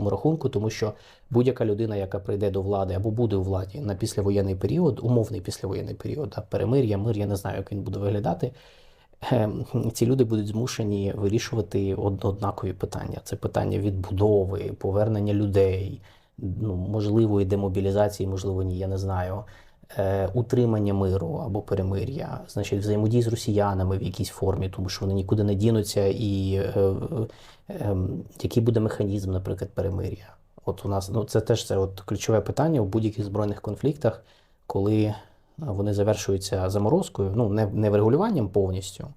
великому рахунку, тому що будь-яка людина, яка прийде до влади або буде у владі на післявоєнний період, умовний післявоєнний період, а перемир'я, мир, я не знаю, як він буде виглядати. е, Ці люди будуть змушені вирішувати однакові питання. Це питання відбудови, повернення людей, ну, можливої демобілізації, можливо, ні, я не знаю. Е, Утримання миру або перемир'я, значить, взаємодії з росіянами в якійсь формі, тому що вони нікуди не дінуться, і е, е, е, який буде механізм, наприклад, перемир'я. От у нас ну це теж це от ключове питання у будь-яких збройних конфліктах, коли е, вони завершуються заморозкою, ну не, не врегулюванням повністю,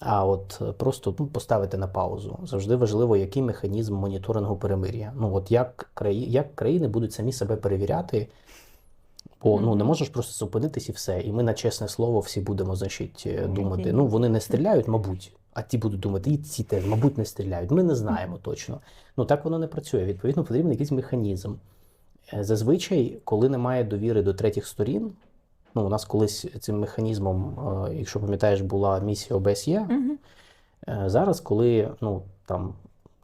а от просто ну, поставити на паузу. Завжди важливо, який механізм моніторингу перемир'я. Ну от як краї, як країни будуть самі себе перевіряти. Бо ну не можеш просто зупинитись і все. І ми на чесне слово всі будемо значить е, думати. Ну вони не стріляють, мабуть. А ті будуть думати, і ці теж, мабуть, не стріляють. Ми не знаємо точно. Ну так воно не працює. Відповідно, потрібен якийсь механізм. Е, Зазвичай, коли немає довіри до третіх сторін, ну у нас колись цим механізмом, е, якщо пам'ятаєш, була місія ОБСЄ. Е, Зараз, коли ну там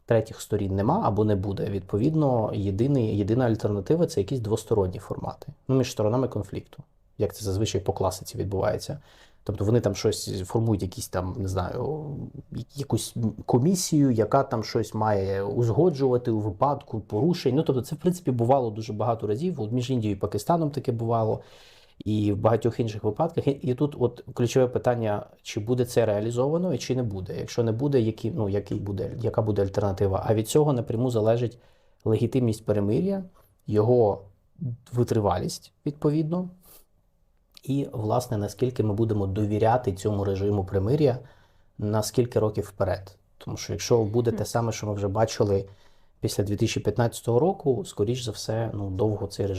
третіх сторін нема або не буде, відповідно, єдиний, єдина альтернатива це якісь двосторонні формати ну, між сторонами конфлікту, як це зазвичай по класиці відбувається. Тобто вони там щось формують, якісь там, не знаю, якусь комісію, яка там щось має узгоджувати у випадку порушень. Ну тобто, це в принципі бувало дуже багато разів. От між Індією і Пакистаном таке бувало і в багатьох інших випадках. І, і тут от ключове питання: чи буде це реалізовано і чи не буде. Якщо не буде, які, ну, який буде, яка буде альтернатива? А від цього напряму залежить легітимність перемир'я, його витривалість відповідно. І, власне, наскільки ми будемо довіряти цьому режиму примир'я на скільки років вперед. Тому що якщо буде те саме, що ми вже бачили після 2015 року, скоріш за все, ну довго цей режим.